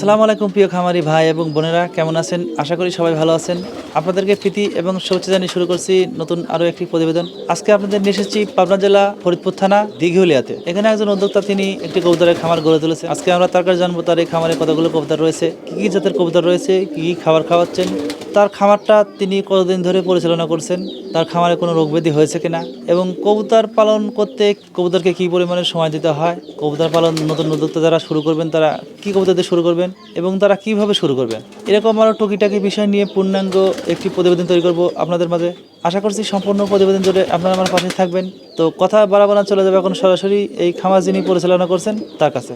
আসসালামু আলাইকুম প্রিয় খামারি ভাই এবং বোনেরা কেমন আছেন? আশা করি সবাই ভালো আছেন। আপনাদেরকে প্রীতি এবং শুভেচ্ছা জানিয়ে শুরু করছি নতুন আরও একটি প্রতিবেদন। আজকে আপনাদের নিয়ে এসেছি পাবনা জেলা ফরিদপুর থানা, দিঘিউলিয়াতে। এখানে একজন উদ্যোক্তা, তিনি একটি কবুতরের খামার গড়ে তুলেছে আজকে আমরা তার কাছে জানব তার এই খামারে কতগুলো কবুতর রয়েছে, কী কী জাতের কবুতর রয়েছে, কী কী খাবার খাওয়াচ্ছেন, তার খামারটা তিনি কতদিন ধরে পরিচালনা করছেন, তার খামারে কোনো রোগ ব্যাধি হয়েছে কিনা, এবং কবুতর পালন করতে কবুতরকে কী পরিমাণে সময় দিতে হয়, কবুতর পালন নতুন উদ্যোক্তা যারা শুরু করবেন, তারা কী কবুতর দিয়ে শুরু করবেন, এবং তারা কীভাবে শুরু করবেন, এরকম আরও টুকিটাকি বিষয় নিয়ে পূর্ণাঙ্গ একটি প্রতিবেদন তৈরি করব আপনাদের মাঝে। আশা করছি সম্পূর্ণ প্রতিবেদন জুড়ে আপনারা আমার পাশে থাকবেন। তো কথা বাড়াবো না চলে যাবে এখন সরাসরি এই খামার যিনি পরিচালনা করছেন তার কাছে।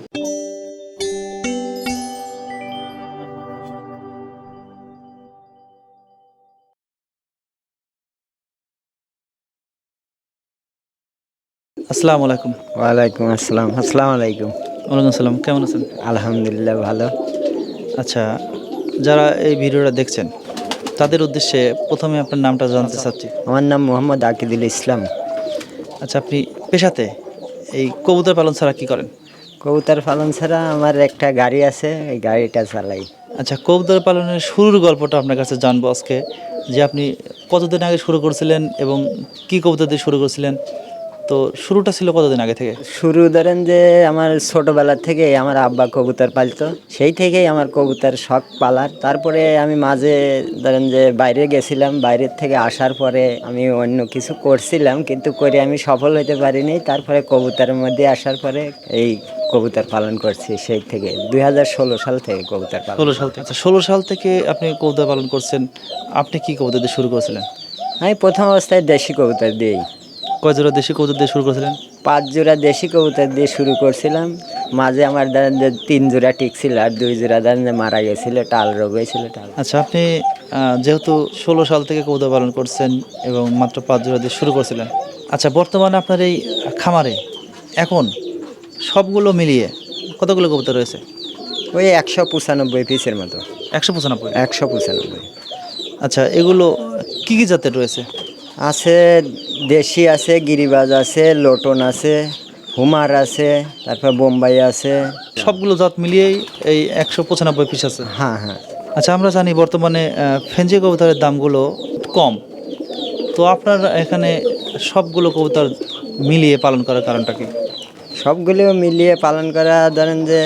আসসালামু আলাইকুম। ওয়ালাইকুম আসসালাম। আসসালামু আলাইকুম। ওয়ালাইকুম আসসালাম। কেমন আছেন? আলহামদুলিল্লাহ ভালো। আচ্ছা যারা এই ভিডিওটা দেখছেন তাদের উদ্দেশ্যে প্রথমে আপনার নামটা জানতে চাচ্ছি। আমার নাম মোহাম্মদ আকিদুল ইসলাম। আচ্ছা আপনি পেশাতে এই কবুতর পালন ছাড়া কি করেন? কবুতর পালন ছাড়া আমার একটা গাড়ি আছে এই গাড়িটা চালাই। আচ্ছা কবুতর পালনের শুরুর গল্পটা আপনার কাছে জানব আজকে যে আপনি কতদিন আগে শুরু করেছিলেন এবং কি কবুতর দিয়ে শুরু করেছিলেন? তো শুরুটা ছিল কতদিন আগে থেকে? শুরু ধরেন যে আমার ছোটবেলা থেকে আমার আব্বা কবুতর পালতো। সেই থেকেই আমার কবুতর শখ পালার। তারপরে আমি মাঝে ধরেন যে বাইরে গেছিলাম বাইরের থেকে আসার পরে আমি অন্য কিছু করছিলাম কিন্তু করে আমি সফল হতে পারিনি। তারপরে কবুতরের মধ্যে আসার পরে এই কবুতর পালন করছি সেই থেকে দুই হাজার ষোলো সাল থেকে কবুতর পালন ষোলো সাল থেকে। আচ্ছা ষোলো সাল থেকে আপনি কবুতর পালন করছেন। আপনি কি কবুতর দিয়ে শুরু করেছিলেন? আমি প্রথম অবস্থায় দেশি কবুতর দিই কয় জোড়া দেশি কবুতর দিয়ে শুরু করেছিলেন? পাঁচ জোড়া দেশি কবুতর দিয়ে শুরু করছিলাম। মাঝে আমার ধরেন যে তিন জোড়া টিকছিল আর দুই জোড়া ধরেন যে মারা গেছিল টাল রোগ হয়েছিল টাল। আচ্ছা আপনি আহ, যেহেতু ষোলো সাল থেকে কবুতর পালন করছেন এবং মাত্র পাঁচ জোড়া দিয়ে শুরু করছিলেন আচ্ছা বর্তমানে আপনার এই খামারে এখন সবগুলো মিলিয়ে কতগুলো কবুতর রয়েছে? ওই একশো পঁচানব্বই পিসের মতো। একশো পঁচানব্বই? একশো পঁচানব্বই। আচ্ছা এগুলো কি কি জাতের রয়েছে? আছে দেশি আছে গিরিবাজ আছে লোটন আছে হুমার আছে তারপর বোম্বাই আছে। সবগুলো জাত মিলিয়েই এই একশো পঁচানব্বই পিস আছে? হ্যাঁ হ্যাঁ। আচ্ছা আমরা জানি বর্তমানে ফেঞ্জি কবুতরের দামগুলো কম। তো আপনার এখানে সবগুলো কবুতর মিলিয়ে পালন করার কারণটা কি? সবগুলো মিলিয়ে পালন করা ধরেন যে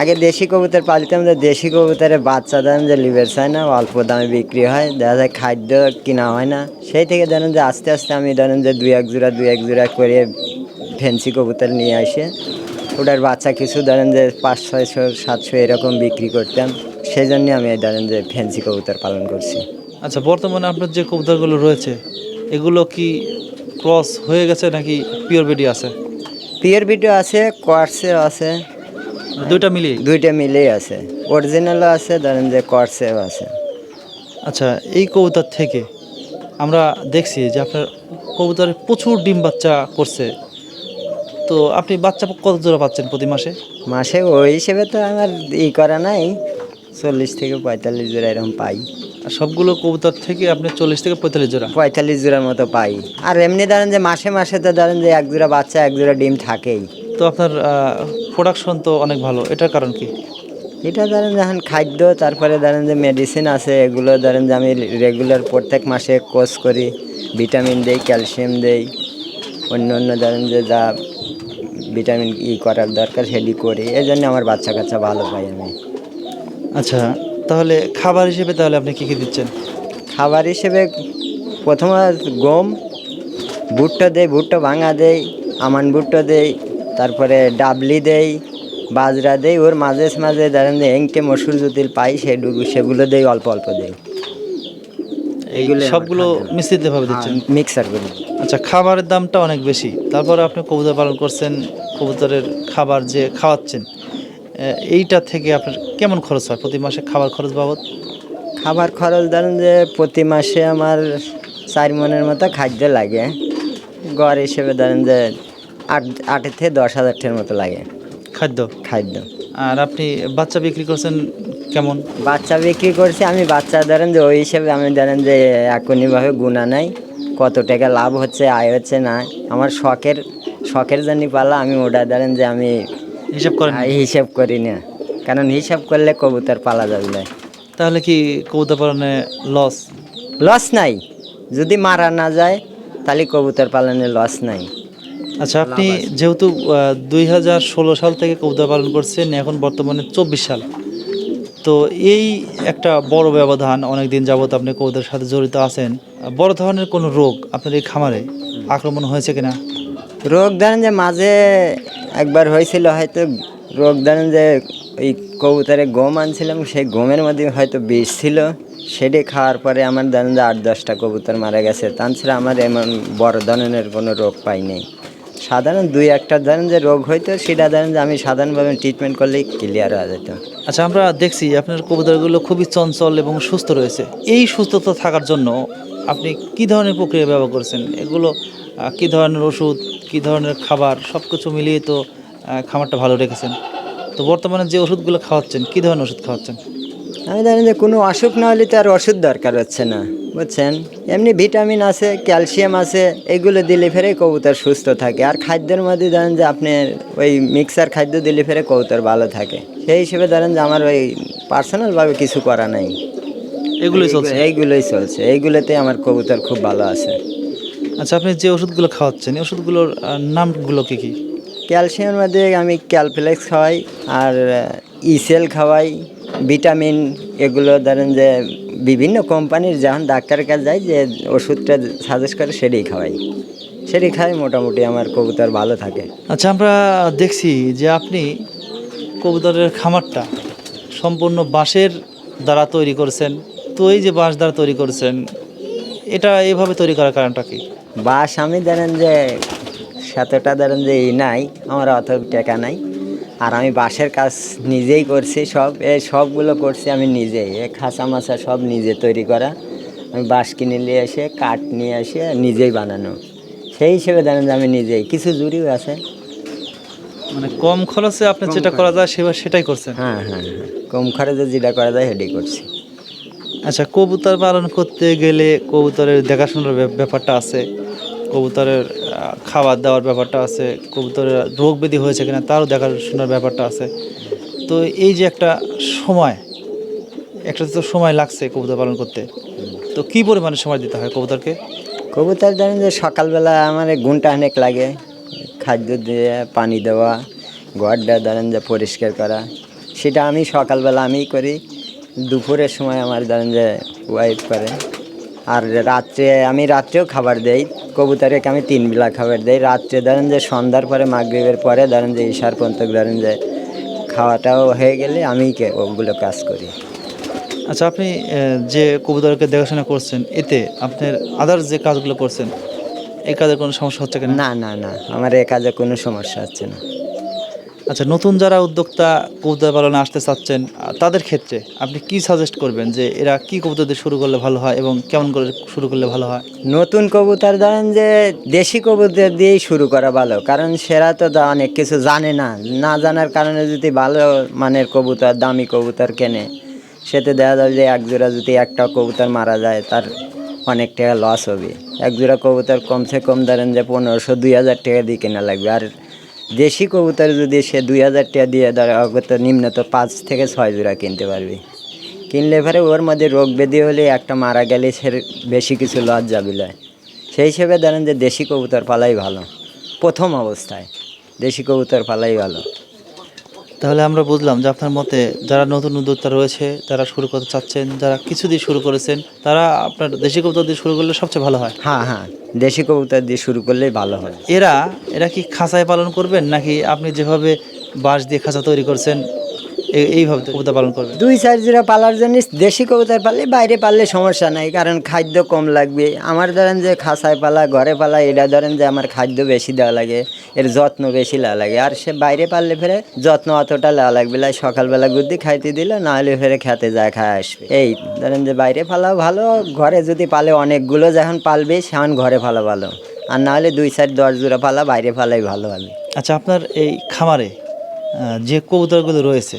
আগে দেশি কবুতর পালিতাম যে দেশি কবুতরের বাচ্চা ধরেন যে লিভার চায় না অল্প দামে বিক্রি হয় দেখা যায় খাদ্য কিনা হয় না। সেই থেকে ধরেন যে আস্তে আস্তে আমি ধরেন যে দুই এক জোড়া দুই এক জোড়া করে ফেন্সি কবুতর নিয়ে আসে। ওটার বাচ্চা কিছু ধরেন যে পাঁচ ছয়শো সাতশো এরকম বিক্রি করতাম। সেই জন্য আমি এই ধরেন যে ফেন্সি কবুতর পালন করছি। আচ্ছা বর্তমানে আপনার যে কবুতরগুলো রয়েছে এগুলো কি ক্রস হয়ে গেছে নাকি পিওর বেডি আছে? পিওর ভিডিও আছে কোয়ার্সেও আছে। দুইটা মিলিয়ে? দুইটা মিলেই আছে। অরিজিনালও আছে ধরেন যে কোয়ার্সেও আছে। আচ্ছা এই কবুতর থেকে আমরা দেখছি যে আপনার কবুতরে প্রচুর ডিম বাচ্চা করছে। তো আপনি বাচ্চা কত জোড়া পাচ্ছেন প্রতি মাসে? মাসে ওই হিসেবে তো আমার ই করা নাই। চল্লিশ থেকে পঁয়তাল্লিশ জোড়া এরকম পাই। আর সবগুলো কবুতর থেকে আপনি চল্লিশ থেকে পঁয়তাল্লিশ জোড়া? পঁয়তাল্লিশ জোড়ার মতো পাই। আর এমনি ধরেন যে মাসে মাসে তো ধরেন যে এক জোড়া বাচ্চা এক জোড়া ডিম থাকেই। তো আপনার প্রোডাকশন তো অনেক ভালো। এটার কারণ কি? এটা ধরেন যখন খাদ্য তারপরে ধরেন যে মেডিসিন আছে এগুলো ধরেন যে আমি রেগুলার প্রত্যেক মাসে কোর্স করি ভিটামিন দেই ক্যালসিয়াম দেই অন্য অন্য ধরেন যে যা ভিটামিন ই করার দরকার সেটি করি এই জন্য আমার বাচ্চা কাচ্চা ভালো পাই আমি। আচ্ছা তাহলে খাবার হিসেবে তাহলে আপনি কী কী দিচ্ছেন? খাবার হিসেবে প্রথমে গম ভুট্টা দেই ভুট্টা ভাঙা দেই আমান ভুট্টা দেই তারপরে ডাবলি দেই বাজরা দেই ওর মাঝে মাঝে ধরেন যে এংটে মসুর যদি পাই সেগুলো সেগুলো দেই অল্প অল্প দেই। এইগুলো সবগুলো খাদ্য। হ্যাঁ। মিশ্রিতভাবে দিচ্ছেন? মিক্সার করে। আচ্ছা খাবারের দামটা অনেক বেশি। তারপরে আপনি কবুতর পালন করছেন কবুতরের খাবার যে খাওয়াচ্ছেন এইটা থেকে আপনার কেমন খরচ হয় প্রতি মাসে খাবার খরচ বাবদ? খাবার খরচ ধরেন যে প্রতি মাসে আমার চার মনের মতো খাদ্য লাগে। গড় হিসেবে ধরেন যে আট আটের থেকে দশ হাজার টাকার মতো লাগে। খাদ্য? খাদ্য। আর আপনি বাচ্চা বিক্রি করছেন কেমন? বাচ্চা বিক্রি করছি আমি বাচ্চা ধরেন যে ওই হিসেবে আমি ধরেন যে এখনইভাবে গুণা নাই। কত টাকা লাভ হচ্ছে আয় হচ্ছে না। আমার শখের শখের জন্য পালা আমি ওটা ধরেন যে আমি হিসাব আয় হিসেব করি না। কারণ হিসাব করলে কবুতর পালা যাবে না। তাহলে কি কবুতর পালনে লস লস নাই। যদি মারা না যায় তাহলে কবুতর পালনে লস নাই। আচ্ছা আপনি যেহেতু দুই হাজার ষোলো সাল থেকে কবুতর পালন করছেন এখন বর্তমানে চব্বিশ সাল। তো এই একটা বড় ব্যবধান অনেক দিন যাবত আপনি কবুতরের সাথে জড়িত আছেন বড় ধরনের কোনো রোগ আপনার এই খামারে আক্রমণ হয়েছে কিনা? রোগ ধরেন যে মাঝে একবার হয়েছিল হয়তো রোগ ধরেন যে ওই কবুতরে গম আনছিলাম সেই গমের মধ্যে হয়তো বিষ ছিল। সেটি খাওয়ার পরে আমার ধরেন যে আট দশটা কবুতর মারা গেছে। তাছাড়া আমার এমন বড় ধরনের কোনো রোগ পাই নাই সাধারণ দুই একটা ধরেন যে রোগ হইতো, সেটা ধরেন যে আমি সাধারণভাবে ট্রিটমেন্ট করলেই ক্লিয়ার হয়ে যেত। আচ্ছা আমরা দেখছি আপনার কবুতরগুলো খুবই চঞ্চল এবং সুস্থ রয়েছে। এই সুস্থতা থাকার জন্য আপনি কি ধরনের প্রক্রিয়া ব্যবহার করছেন? এগুলো কি ধরনের ওষুধ, কি ধরনের খাবার সব কিছু মিলিয়ে তো খামারটা ভালো রেখেছেন। তো বর্তমানে যে ওষুধগুলো খাওয়াচ্ছেন, কি ধরনের ওষুধ খাওয়াচ্ছেন? আমি ধরেন যে কোনো অসুখ না হলে তো আর ওষুধ দরকার হচ্ছে না বুঝছেন? এমনি ভিটামিন আছে ক্যালসিয়াম আছে এগুলো দিলে ফেরে কবুতর সুস্থ থাকে। আর খাদ্যের মধ্যে ধরেন যে আপনি ওই মিক্সার খাদ্য দিলে ফেরে কবুতর ভালো থাকে। সেই হিসেবে ধরেন যে আমার ওই পার্সোনালভাবে কিছু করা নাই। এগুলোই চলছে? এইগুলোই চলছে। এইগুলোতে আমার কবুতর খুব ভালো আছে। আচ্ছা আপনি যে ওষুধগুলো খাওয়াচ্ছেন এই ওষুধগুলোর নামগুলো কি কি? ক্যালসিয়ামের মধ্যে আমি ক্যালফ্লেক্স খাওয়াই আর ইসেল খাওয়াই ভিটামিন এগুলো ধরেন যে বিভিন্ন কোম্পানির যখন ডাক্তারের কাছে যাই যে ওষুধটা সাজেস্ট করে সেটাই খাওয়াই। সেটাই খাই মোটামুটি আমার কবুতর ভালো থাকে। আচ্ছা আমরা দেখছি যে আপনি কবুতরের খামারটা সম্পূর্ণ বাঁশের দ্বারা তৈরি করেছেন। তো এই যে বাঁশ দ্বারা তৈরি করেছেন এটা এইভাবে তৈরি করার কারণটা কি? বাঁশ আমি ধরেন যে সাতটা ধরেন যে নাই আমার অত টাকা নাই। আর আমি বাঁশের কাজ নিজেই করছি সব এ সবগুলো করছি আমি নিজেই। এ খাঁচা মাছা সব নিজে তৈরি করা। আমি বাঁশ কিনে নিয়ে এসে কাঠ নিয়ে এসে নিজেই বানানো। সেই হিসেবে জানেন যে আমি নিজেই। কিছু জুড়িও আছে। মানে কম খরচে আপনি যেটা করা যায় সেবার সেটাই করছেন? হ্যাঁ হ্যাঁ হ্যাঁ। কম খরচে যেটা করা যায় সেটাই করছি। আচ্ছা কবুতর পালন করতে গেলে কবুতরের দেখাশোনার ব্যাপারটা আছে। কবুতরের খাবার দেওয়ার ব্যাপারটা আছে, কবুতরের রোগ ব্যাধি হয়েছে কিনা তারও দেখাশোনার ব্যাপারটা আছে। তো এই যে একটা সময়, একটা তো সময় লাগছে কবুতর পালন করতে। তো কি পরিমাণে সময় দিতে হয় কবুতরকে? কবুতর ধরেন যে সকালবেলা আমার ঘণ্টা অনেক লাগে। খাদ্য দিয়ে, পানি দেওয়া, ঘরটা ধরেন যে পরিষ্কার করা। সেটা আমি সকালবেলা আমিই করি। দুপুরের সময় আমার ধরেন যে ওয়াইফ করে। আর রাত্রে, আমি রাত্রেও খাবার দেই। কবুতরকে আমি তিন বেলা খাবার দিই। রাত্রে ধরেন যে সন্ধ্যার পরে মাগরীবের পরে ধরেন যে ঈশার পর্যন্ত ধরেন যে খাওয়াটাও হয়ে গেলে আমি কে- ওগুলো কাজ করি। আচ্ছা আপনি যে কবুতরকে দেখাশোনা করছেন এতে আপনার আদার্স যে কাজগুলো করছেন এই কাজে কোনো সমস্যা হচ্ছে না না না আমার এ কাজে কোনো সমস্যা হচ্ছে না। আচ্ছা নতুন যারা উদ্যোক্তা কবুতর পালনে আসতে চাচ্ছেন, তাদের ক্ষেত্রে আপনি কি সাজেস্ট করবেন যে এরা কি কবুতর দিয়ে শুরু করলে ভালো হয় এবং কেমন করে শুরু করলে ভালো হয়? নতুন কবুতর ধরেন যে দেশি কবুতর দিয়েই শুরু করা ভালো, কারণ সেরা তো অনেক কিছু জানে না। না জানার কারণে যদি ভালো মানের কবুতর, দামি কবুতর কেনে, সেতে দেখা যাবে যে এক জোড়া যদি একটা কবুতর মারা যায়, তার অনেক টাকা লস হবে। এক জোড়া কবুতর কমসে কম ধরেন যে পনেরোশো, দুই হাজার টাকা দিয়ে কেনা লাগবে। আর দেশি কবুতর যদি সে দুই হাজার টাকা দিয়ে দাঁড়া তো নিম্ন তো পাঁচ থেকে ছয় জোড়া কিনতে পারবি। কিনলে পরে ওর মধ্যে রোগ ব্যাধি হলে একটা মারা গেলে সে বেশি কিছু লস যাবি লয় সেই হিসেবে ধরেন যে দেশি কবুতর পালাই ভালো। প্রথম অবস্থায় দেশি কবুতর পালাই ভালো। তাহলে আমরা বুঝলাম যে আপনার মতে যারা নতুন উদ্যোক্তা রয়েছে যারা শুরু করতে চাচ্ছেন যারা কিছু দিয়ে শুরু করেছেন তারা আপনার দেশি কবুতর দিয়ে শুরু করলে সবচেয়ে ভালো হয়? হ্যাঁ হ্যাঁ। দেশি কবুতর দিয়ে শুরু করলেই ভালো হয়। এরা এরা কি খাঁচায় পালন করবেন? নাকি আপনি যেভাবে বাঁশ দিয়ে খাঁচা তৈরি করছেন এইভাবে কবুতর পালন করবেন। দুই চার জোড়া পালার জন্য দেশি কবুতর পাললে বাইরে পাললে সমস্যা নাই কারণ খাদ্য কম লাগবে। আমার ধরেন যে খাসায় পালা ঘরে পালা এটা ধরেন যে আমার খাদ্য বেশি দেওয়া লাগে এর যত্ন বেশি দেওয়া লাগে। আর সে বাইরে পারলে ফেরে যত্ন অতটা দেওয়া লাগবে লাই সকালবেলা গুদ্দি খাইতে দিল না হলে ফেরে খেতে যায় খায় আসবে। এই ধরেন যে বাইরে পালাও ভালো ঘরে যদি পালে অনেকগুলো যখন পালবে সেমন ঘরে পালা ভালো। আর না হলে দুই চার দশ জোড়া পালা বাইরে পালাই ভালো হবে। আচ্ছা আপনার এই খামারে যে কবুতরগুলো রয়েছে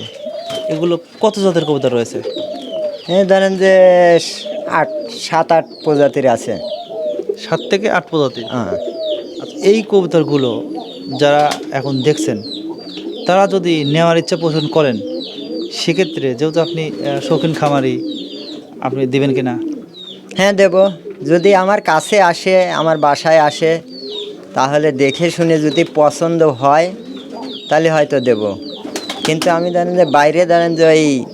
এগুলো কত জাতের কবুতর রয়েছে? এই ধরেন যে আট সাত আট প্রজাতির আছে। সাত থেকে আট প্রজাতি? হ্যাঁ। আচ্ছা, এই কবুতরগুলো যারা এখন দেখছেন তারা যদি নেওয়ার ইচ্ছা পোষণ করেন সেক্ষেত্রে যেহেতু আপনি শৌখিন খামারি আপনি দেবেন কি না হ্যাঁ দেব। যদি আমার কাছে আসে আমার বাসায় আসে তাহলে দেখে শুনে যদি পছন্দ হয় তাহলে হয়তো দেব। কিন্তু আমি জানেন যে বাইরে দাঁড়ান যে ওই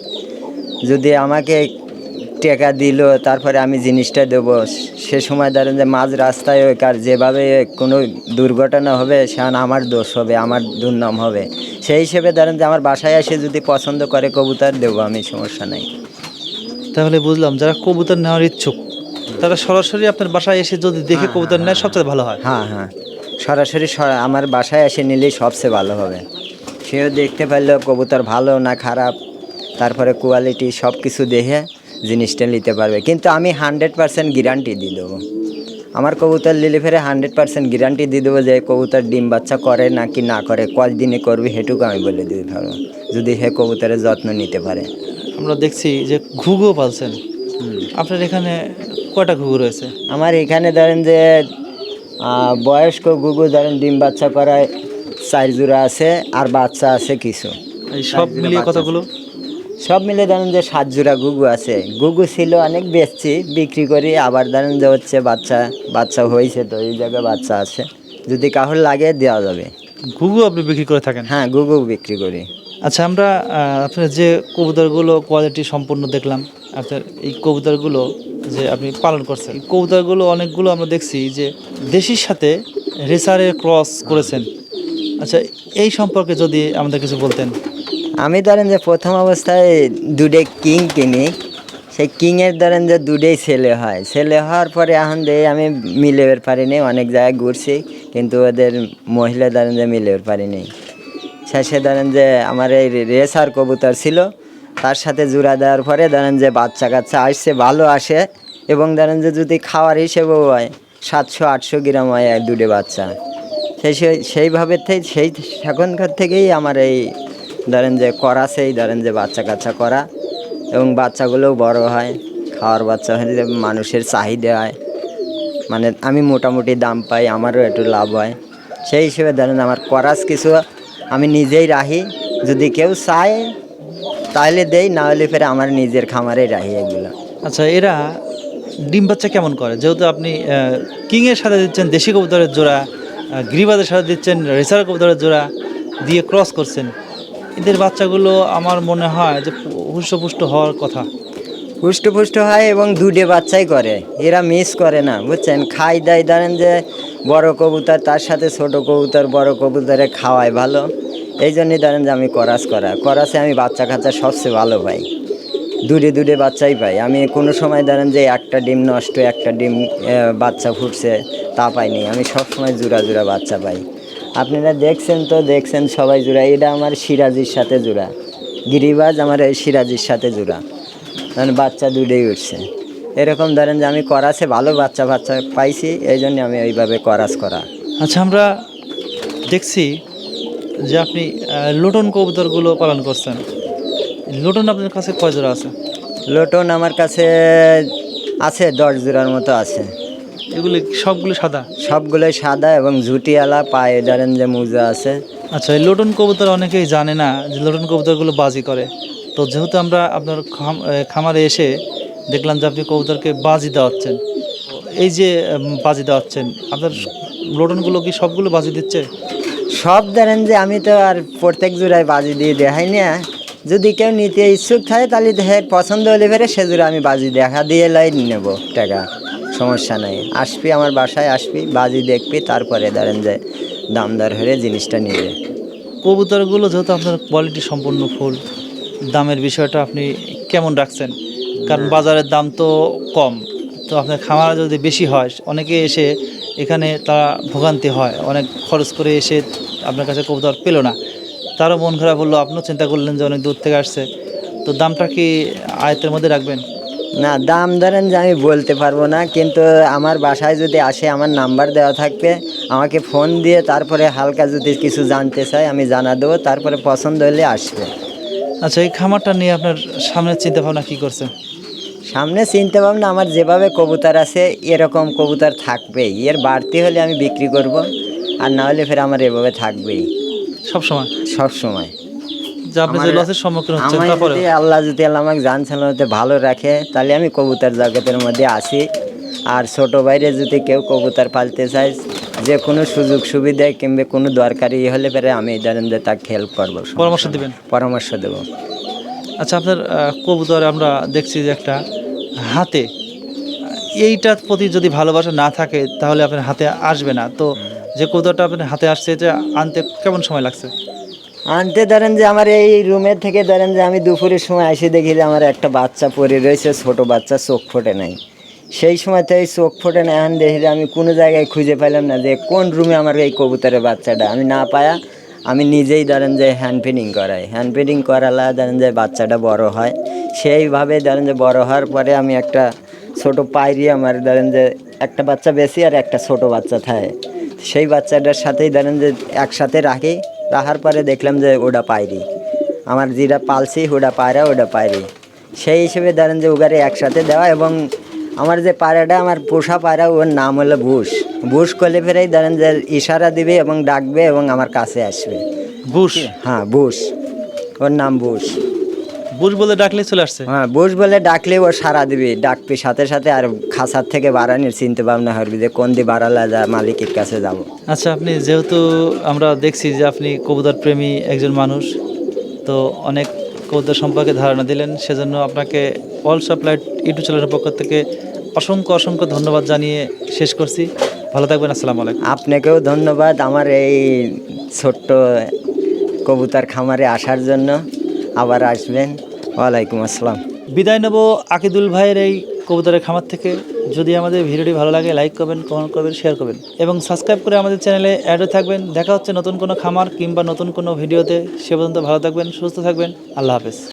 যদি আমাকে টেকা দিল তারপরে আমি জিনিসটা দেব। সে সময় ধরেন যে মাঝ রাস্তায় ওই কার যেভাবে কোনো দুর্ঘটনা হবে সেখানে আমার দোষ হবে আমার দুর্নাম হবে। সেই হিসেবে ধরেন যে আমার বাসায় এসে যদি পছন্দ করে কবুতর দেবো আমি সমস্যা নাই। তাহলে বুঝলাম যারা কবুতর নেওয়ার ইচ্ছুক তারা সরাসরি আপনার বাসায় এসে যদি দেখে কবুতর নেয় সবচেয়ে ভালো হয়। হ্যাঁ হ্যাঁ। সরাসরি সরা- আমার বাসায় এসে নিলেই সবচেয়ে ভালো হবে। সেও দেখতে পারল কবুতর ভালো না খারাপ তারপরে কোয়ালিটি সব কিছু দেখে জিনিসটা নিতে পারবে। কিন্তু আমি হান্ড্রেড পার্সেন্ট গ্যারান্টি দিয়ে দেবো। আমার কবুতর নিলে ফেরে হান্ড্রেড পার্সেন্ট গ্যারান্টি দিয়ে দেবো যে কবুতর ডিম বাচ্চা করে নাকি না করে কদিনে করবে সেটুকু আমি বলে দিতে পারব যদি হে কবুতরের যত্ন নিতে পারে। আমরা দেখছি যে ঘুঘু পালছেন। আপনার এখানে কটা ঘুঘু রয়েছে? আমার এখানে ধরেন যে বয়স্ক ঘুঘু ধরেন ডিম বাচ্চা করায় চার জোড়া আছে আর বাচ্চা আছে কিছু। সব মিলিয়ে কতগুলো? সব মিলে ধরেন যে সাত জোড়া গুগু আছে। গুগু ছিল অনেক বেচছি বিক্রি করি আবার ধরেন যে হচ্ছে বাচ্চা বাচ্চা হয়েছে তো এই জায়গায় বাচ্চা আছে। যদি কাহর লাগে দেওয়া যাবে। ঘুঘু আপনি বিক্রি করে থাকেন? হ্যাঁ গুগু বিক্রি করি। আচ্ছা আমরা আপনার যে কবুতরগুলো কোয়ালিটি সম্পূর্ণ দেখলাম আপনার এই কবুতরগুলো যে আপনি পালন করছেন কবুতরগুলো অনেকগুলো আমরা দেখছি যে দেশির সাথে রেসারের ক্রস করেছেন। আচ্ছা এই সম্পর্কে যদি আমাদের কিছু বলতেন। আমি ধরেন যে প্রথম অবস্থায় দুডে কিং কিনি, সেই কিংয়ের ধরেন যে দুডেই ছেলে হয়। ছেলে হওয়ার পরে এখন দিয়ে আমি মিলের পারিনি, অনেক জায়গায় ঘুরছি, কিন্তু ওদের মহিলা ধরেন যে মিলের পারিনি। শেষে ধরেন যে আমার এই রেসার কবুতর ছিল, তার সাথে জোড়া দেওয়ার পরে ধরেন যে বাচ্চা কাচ্চা আসছে, ভালো আসে, এবং ধরেন যে যদি খাওয়ার হিসেবেও হয়, সাতশো আটশো গ্রাম হয় এক দুটে বাচ্চা। সেই সেই- সেইভাবে সেই সেখানকার থেকেই আমার এই ধরেন যে করা সেই ধরেন যে বাচ্চা কাচ্চা করা এবং বাচ্চাগুলোও বড় হয়, খাওয়ার বাচ্চা হলে যে মানুষের চাহিদা হয়। মানে আমি মোটামুটি দাম পাই, আমারও একটু লাভ হয়। সেই হিসেবে ধরেন আমার করাস কিছু আমি নিজেই রাখি, যদি কেউ চায় তাহলে দেই, না হলে ফের আমার নিজের খামারেই রাখি এগুলো। আচ্ছা এরা ডিম বাচ্চা কেমন করে? যেহেতু আপনি কিংয়ের সাথে দিচ্ছেন দেশি কবুতরের জোড়া গিরিবাদের সাথে দিচ্ছেন রেসার কবুতরের জোড়া দিয়ে ক্রস করছেন। এদের বাচ্চাগুলো আমার মনে হয় যে হুষ্টপুষ্ট হওয়ার কথা। পুষ্ট হয় এবং দুধে বাচ্চাই করে। এরা মিস করে না, বুঝছেন? খাই দাই ধরেন যে বড় কবুতর, তার সাথে ছোট কবুতর, বড় কবুতরে খাওয়ায় ভালো। এই জন্যই ধরেন যে আমি করাস করা। করাসে আমি বাচ্চা কাচ্চা সবচেয়ে ভালো পাই। দুধে দূরে বাচ্চাই পাই আমি কোনো সময় ধরেন যে একটা ডিম নষ্ট, একটা ডিম বাচ্চা ফুটছে, তা পাইনি আমি সব সময় জোড়া জোড়া বাচ্চা পাই। আপনারা দেখছেন তো, দেখছেন সবাই জোড়া। এটা আমার সিরাজির সাথে জোড়া। গিরিবাজ আমার এই সিরাজির সাথে জোড়া। মানে বাচ্চা দুটোই উঠছে। এরকম ধরেন যে আমি করাসে ভালো বাচ্চা বাচ্চা পাইছি, এই জন্য আমি ওইভাবে করাস করা। আচ্ছা আমরা দেখছি যে আপনি লোটন কবুতরগুলো পালন করছেন। লোটন আপনার কাছে কয় জোড়া আছে? লোটন আমার কাছে আছে দশ জোড়ার মতো আছে। এগুলি সবগুলো সাদা? সবগুলোই সাদা এবং ঝুটিয়ালা পায়ে ধরেন যে মোজা আছে। আচ্ছা এই লোটন কবুতর অনেকেই জানে না যে লোটন কবুতরগুলো বাজি করে। তো যেহেতু আমরা আপনার খাম- খামারে এসে দেখলাম যে আপনি কবুতরকে বাজি দেওয়াচ্ছেন এই যে বাজি দেওয়াচ্ছেন আপনার লোটনগুলো কি সবগুলো বাজি দিচ্ছে? সব ধরেন যে আমি তো আর প্রত্যেক জোড়ায় বাজি দিয়ে দেখাই না। যদি কেউ নিতে ইচ্ছুক থাকে তাহলে হে পছন্দ হলে ফেরে সে জোড়া আমি বাজি দেখা দিয়ে লাই নেব। টাকা সমস্যা নাই। আসবি আমার বাসায় আসবি বাজি দেখবি তারপরে ধরেন যে দাম দর হয়ে জিনিসটা নিবে। কবুতরগুলো যেহেতু আপনার কোয়ালিটি সম্পূর্ণ ফুল দামের বিষয়টা আপনি কেমন রাখছেন? কারণ বাজারের দাম তো কম তো আপনার খামার যদি বেশি হয় অনেকে এসে এখানে তারা ভোগান্তি হয় অনেক খরচ করে এসে আপনার কাছে কবুতর পেল না। তারও মন খারাপ হলো আপনিও চিন্তা করলেন যে অনেক দূর থেকে আসছে। তো দামটা কি আয়ত্তের মধ্যে রাখবেন? না দাম ধরেন যে আমি বলতে পারব না কিন্তু আমার বাসায় যদি আসে আমার নাম্বার দেওয়া থাকবে আমাকে ফোন দিয়ে তারপরে হালকা যদি কিছু জানতে চাই আমি জানা দেবো তারপরে পছন্দ হলে আসবে। আচ্ছা এই খামারটা নিয়ে আপনার সামনের চিন্তা ভাবনা কী করছে? সামনে চিনতে ভাবনা আমার যেভাবে কবুতর আছে এরকম কবুতর থাকবেই। এর বাড়তি হলে আমি বিক্রি করব আর না হলে ফের আমার এভাবে থাকবেই। সব সময় সব সময় যে আপনি যে লসের সম্মুখীন হচ্ছেন আমার তারপরে যদি আল্লাহ যদি আল্লাহ আমাকে সালামতে ভালো রাখে তাহলে আমি কবুতর জগতের মধ্যে আসি। আর ছোট বাইরে যদি কেউ কবুতর পালতে চায় যে কোনো সুযোগ সুবিধা কিংবা কোনো দরকারি ইয়ে হলে পরে আমি ধরেন যে তাকে হেল্প করব পরামর্শ দিবেন? পরামর্শ দেবো। আচ্ছা আপনার কবুতর আমরা দেখছি যে একটা হাতে এইটার প্রতি যদি ভালোবাসা না থাকে তাহলে আপনার হাতে আসবে না। তো যে কবুতরটা আপনার হাতে আসছে যে আনতে কেমন সময় লাগছে? আনতে ধরেন যে আমার এই রুমের থেকে ধরেন যে আমি দুপুরের সময় এসে দেখি যে আমার একটা বাচ্চা পড়ে রয়েছে, ছোট বাচ্চা, চোখ ফোটে নাই। সেই সময় তো এই চোখ ফোটে নাই, এখন দেখি আমি কোনো জায়গায় খুঁজে পেলাম না যে কোন রুমে আমার এই কবুতরের বাচ্চাটা। আমি না পায়া আমি নিজেই ধরেন যে হ্যান্ড ফিডিং করাই। হ্যান্ড ফিডিং করালা ধরেন যে বাচ্চাটা বড় হয়। সেইভাবে ধরেন যে বড় হওয়ার পরে আমি একটা ছোট পায়রি আমার ধরেন যে একটা বাচ্চা বেশি আর একটা ছোট বাচ্চা থাকে। সেই বাচ্চাটার সাথেই ধরেন যে একসাথে রাখি রাখার পরে দেখলাম যে ওটা পায়রি আমার যেটা পালছি ওটা পায়রা ওটা পায়রি সেই হিসেবে ধরেন যে ওগারে একসাথে দেওয়া এবং আমার যে পায়রাটা আমার পোষা পায়রা ওর নাম হলো বুশ। বুশ করলে ফেরেই ধরেন যে ইশারা দিবে এবং ডাকবে এবং আমার কাছে আসবে। বুশ? হ্যাঁ বুশ। ওর নাম বুশ। বুশ বলে ডাকলে চলে আসছে? হ্যাঁ বুশ বলে ডাকলে ও সারা দিবি। ডাকবি সাথে সাথে আর খাসার থেকে বাড়ানির চিন্তা ভাবনা করবি যে কোন দিয়ে বাড়ালে যা মালিকের কাছে যাব। আচ্ছা আপনি যেহেতু আমরা দেখছি যে আপনি কবুতর প্রেমী একজন মানুষ তো অনেক কবুতর সম্পর্কে ধারণা দিলেন সেজন্য আপনাকে অল সাপ্লাই ইউটিউব চ্যানেলের পক্ষ থেকে অসংখ্য অসংখ্য ধন্যবাদ জানিয়ে শেষ করছি। ভালো থাকবেন আসসালামু আলাইকুম। আপনাকেও ধন্যবাদ আমার এই ছোট্ট কবুতর খামারে আসার জন্য। আবার আসবেন। ওয়ালাইকুম আসসালাম। বিদায় নেব আকিদুল ভাইয়ের এই কবুতরের খামার থেকে। যদি আমাদের ভিডিওটি ভালো লাগে লাইক করবেন কমেন্ট করবেন শেয়ার করবেন। এবং সাবস্ক্রাইব করে আমাদের চ্যানেলে অ্যাডও থাকবেন। দেখা হচ্ছে নতুন কোনো খামার কিংবা নতুন কোনো ভিডিওতে। সে পর্যন্ত ভালো থাকবেন, সুস্থ থাকবেন। আল্লাহ হাফেজ।